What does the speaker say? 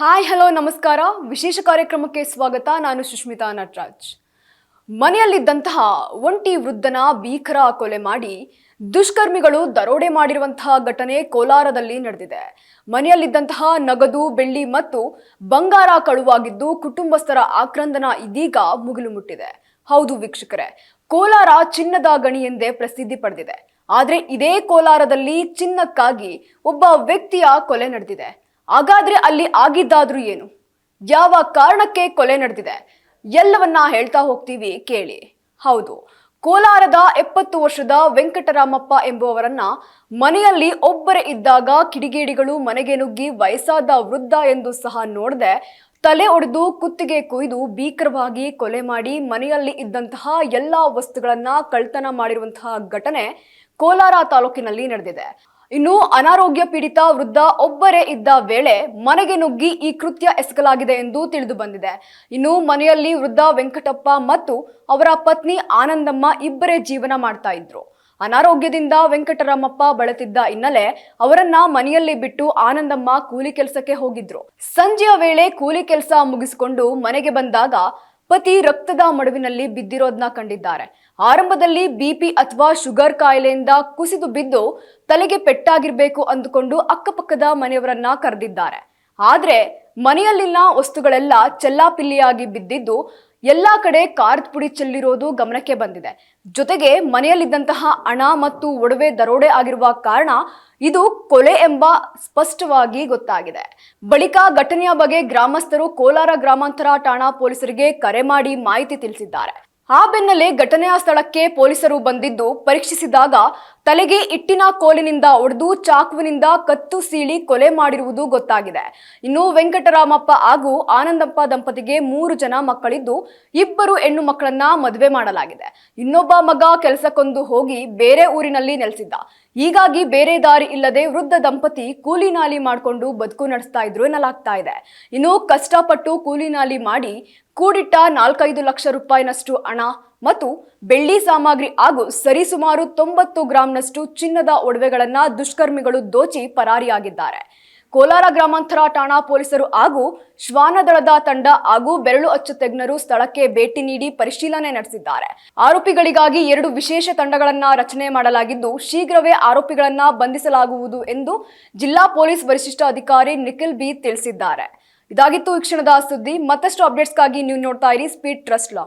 Hi hello ನಮಸ್ಕಾರ. ವಿಶೇಷ ಕಾರ್ಯಕ್ರಮಕ್ಕೆ ಸ್ವಾಗತ. ನಾನು ಸುಷ್ಮಿತಾ ನಟರಾಜ್. ಮನೆಯಲ್ಲಿದ್ದಂತಹ ಒಂಟಿ ವೃದ್ಧನ ಭೀಕರ ಕೊಲೆ ಮಾಡಿ ದುಷ್ಕರ್ಮಿಗಳು ದರೋಡೆ ಮಾಡಿರುವಂತಹ ಘಟನೆ ಕೋಲಾರದಲ್ಲಿ ನಡೆದಿದೆ. ಮನೆಯಲ್ಲಿದ್ದಂತಹ ನಗದು, ಬೆಳ್ಳಿ ಮತ್ತು ಬಂಗಾರ ಕಳುವಾಗಿದ್ದು ಕುಟುಂಬಸ್ಥರ ಆಕ್ರಂದನ ಇದೀಗ ಮುಗಿಲು ಮುಟ್ಟಿದೆ. ಹೌದು ವೀಕ್ಷಕರೇ, ಕೋಲಾರ ಚಿನ್ನದ ಗಣಿ ಎಂದೇ ಪ್ರಸಿದ್ಧಿ ಪಡೆದಿದೆ. ಆದರೆ ಇದೇ ಕೋಲಾರದಲ್ಲಿ ಚಿನ್ನಕ್ಕಾಗಿ ಒಬ್ಬ ವ್ಯಕ್ತಿಯ ಕೊಲೆ ನಡೆದಿದೆ. ಹಾಗಾದ್ರೆ ಅಲ್ಲಿ ಆಗಿದ್ದಾದ್ರೂ ಏನು? ಯಾವ ಕಾರಣಕ್ಕೆ ಕೊಲೆ ನಡೆದಿದೆ? ಎಲ್ಲವನ್ನ ಹೇಳ್ತಾ ಹೋಗ್ತೀವಿ ಕೇಳಿ. ಹೌದು, ಕೋಲಾರದ ಎಪ್ಪತ್ತು ವರ್ಷದ ವೆಂಕಟರಾಮಪ್ಪ ಎಂಬುವವರನ್ನ ಮನೆಯಲ್ಲಿ ಒಬ್ಬರೇ ಇದ್ದಾಗ ಕಿಡಿಗೇಡಿಗಳು ಮನೆಗೆ ನುಗ್ಗಿ ವಯಸ್ಸಾದ ವೃದ್ಧ ಎಂದು ಸಹ ನೋಡದೆ ತಲೆ ಒಡೆದು ಕುತ್ತಿಗೆ ಕೊಯ್ದು ಭೀಕರವಾಗಿ ಕೊಲೆ ಮಾಡಿ ಮನೆಯಲ್ಲಿ ಇದ್ದಂತಹ ಎಲ್ಲಾ ವಸ್ತುಗಳನ್ನ ಕಳ್ತನ ಮಾಡಿರುವಂತಹ ಘಟನೆ ಕೋಲಾರ ತಾಲೂಕಿನಲ್ಲಿ ನಡೆದಿದೆ. ಇನ್ನು ಅನಾರೋಗ್ಯ ಪೀಡಿತ ವೃದ್ಧ ಒಬ್ಬರೇ ಇದ್ದ ವೇಳೆ ಮನೆಗೆ ನುಗ್ಗಿ ಈ ಕೃತ್ಯ ಎಸಗಲಾಗಿದೆ ಎಂದು ತಿಳಿದು ಬಂದಿದೆ. ಇನ್ನು ಮನೆಯಲ್ಲಿ ವೃದ್ಧ ವೆಂಕಟಪ್ಪ ಮತ್ತು ಅವರ ಪತ್ನಿ ಆನಂದಮ್ಮ ಇಬ್ಬರೇ ಜೀವನ ಮಾಡ್ತಾ ಇದ್ರು. ಅನಾರೋಗ್ಯದಿಂದ ವೆಂಕಟರಾಮಪ್ಪ ಬಳತಿದ್ದ ಹಿನ್ನೆಲೆ ಅವರನ್ನ ಮನೆಯಲ್ಲಿ ಬಿಟ್ಟು ಆನಂದಮ್ಮ ಕೂಲಿ ಕೆಲಸಕ್ಕೆ ಹೋಗಿದ್ರು. ಸಂಜೆಯ ವೇಳೆ ಕೂಲಿ ಕೆಲಸ ಮುಗಿಸಿಕೊಂಡು ಮನೆಗೆ ಬಂದಾಗ ಪತಿ ರಕ್ತದ ಮಡುವಿನಲ್ಲಿ ಬಿದ್ದಿರೋದನ್ನ ಕಂಡಿದ್ದಾರೆ. ಆರಂಭದಲ್ಲಿ ಬಿಪಿ ಅಥವಾ ಶುಗರ್ ಕಾಯಿಲೆಯಿಂದ ಕುಸಿದು ಬಿದ್ದು ತಲೆಗೆ ಪೆಟ್ಟಾಗಿರ್ಬೇಕು ಅಂದುಕೊಂಡು ಅಕ್ಕಪಕ್ಕದ ಮನೆಯವರನ್ನ ಕರೆದಿದ್ದಾರೆ. ಆದ್ರೆ ಮನೆಯಲ್ಲಿನ ವಸ್ತುಗಳೆಲ್ಲ ಚೆಲ್ಲಾಪಿಲ್ಲಿಯಾಗಿ ಬಿದ್ದಿದ್ದು ಎಲ್ಲಾ ಕಡೆ ಖಾರದ ಪುಡಿ ಚೆಲ್ಲಿರೋದು ಗಮನಕ್ಕೆ ಬಂದಿದೆ. ಜೊತೆಗೆ ಮನೆಯಲ್ಲಿದ್ದಂತಹ ಹಣ ಮತ್ತು ಒಡವೆ ದರೋಡೆ ಆಗಿರುವ ಕಾರಣ ಇದು ಕೊಲೆ ಎಂಬ ಸ್ಪಷ್ಟವಾಗಿ ಗೊತ್ತಾಗಿದೆ. ಬಳಿಕ ಘಟನೆಯ ಬಗ್ಗೆ ಗ್ರಾಮಸ್ಥರು ಕೋಲಾರ ಗ್ರಾಮಾಂತರ ಠಾಣಾ ಪೊಲೀಸರಿಗೆ ಕರೆ ಮಾಡಿ ಮಾಹಿತಿ ತಿಳಿಸಿದ್ದಾರೆ. ಆ ಬೆನ್ನಲ್ಲೇ ಘಟನೆಯ ಸ್ಥಳಕ್ಕೆ ಪೊಲೀಸರು ಬಂದಿದ್ದು ಪರೀಕ್ಷಿಸಿದಾಗ ತಲೆಗೆ ಇಟ್ಟಿನ ಕೋಲಿನಿಂದ ಒಡೆದು ಚಾಕುವಿನಿಂದ ಕತ್ತು ಸೀಳಿ ಕೊಲೆ ಮಾಡಿರುವುದು ಗೊತ್ತಾಗಿದೆ. ಇನ್ನು ವೆಂಕಟರಾಮಪ್ಪ ಹಾಗೂ ಆನಂದಪ್ಪ ದಂಪತಿಗೆ ಮೂರು ಜನ ಮಕ್ಕಳಿದ್ದು ಇಬ್ಬರು ಹೆಣ್ಣು ಮಕ್ಕಳನ್ನ ಮದುವೆ ಮಾಡಲಾಗಿದೆ. ಇನ್ನೊಬ್ಬ ಮಗ ಕೆಲಸಕ್ಕೊಂದು ಹೋಗಿ ಬೇರೆ ಊರಿನಲ್ಲಿ ನೆಲೆಸಿದ್ದ. ಹೀಗಾಗಿ ಬೇರೆ ದಾರಿ ಇಲ್ಲದೆ ವೃದ್ಧ ದಂಪತಿ ಕೂಲಿ ನಾಲಿ ಮಾಡಿಕೊಂಡು ಬದುಕು ನಡೆಸ್ತಾ ಇದ್ರು ಎನ್ನಲಾಗ್ತಾ ಇದೆ. ಇನ್ನು ಕಷ್ಟಪಟ್ಟು ಕೂಲಿ ನಾಲಿ ಮಾಡಿ ಕೂಡಿಟ್ಟ ನಾಲ್ಕೈದು ಲಕ್ಷ ರೂಪಾಯಿನಷ್ಟು ಹಣ ಮತ್ತು ಬೆಳ್ಳಿ ಸಾಮಗ್ರಿ ಹಾಗೂ ಸರಿಸುಮಾರು ತೊಂಬತ್ತು ಗ್ರಾಂನಷ್ಟು ಚಿನ್ನದ ಒಡವೆಗಳನ್ನ ದುಷ್ಕರ್ಮಿಗಳು ದೋಚಿ ಪರಾರಿಯಾಗಿದ್ದಾರೆ. ಕೋಲಾರ ಗ್ರಾಮಾಂತರ ಠಾಣಾ ಪೊಲೀಸರು ಹಾಗೂ ಶ್ವಾನದಳದ ತಂಡ ಹಾಗೂ ಬೆರಳು ಅಚ್ಚು ತಜ್ಞರು ಸ್ಥಳಕ್ಕೆ ಭೇಟಿ ನೀಡಿ ಪರಿಶೀಲನೆ ನಡೆಸಿದ್ದಾರೆ. ಆರೋಪಿಗಳಿಗಾಗಿ ಎರಡು ವಿಶೇಷ ತಂಡಗಳನ್ನ ರಚನೆ ಮಾಡಲಾಗಿದ್ದು, ಶೀಘ್ರವೇ ಆರೋಪಿಗಳನ್ನ ಬಂಧಿಸಲಾಗುವುದು ಎಂದು ಜಿಲ್ಲಾ ಪೊಲೀಸ್ ವರಿಷ್ಠ ಅಧಿಕಾರಿ ನಿಖಿಲ್ ಬಿ ತಿಳಿಸಿದ್ದಾರೆ. ಇದಾಗಿತ್ತು ಈ ಕ್ಷಣದ ಸುದ್ದಿ. ಮತ್ತಷ್ಟು ಅಪ್ಡೇಟ್ಸ್ಗಾಗಿ ನೀವು ನೋಡ್ತಾ ಇರಿ ಸ್ಪೀಡ್ ಟ್ರಸ್ಟ್ ಲಾ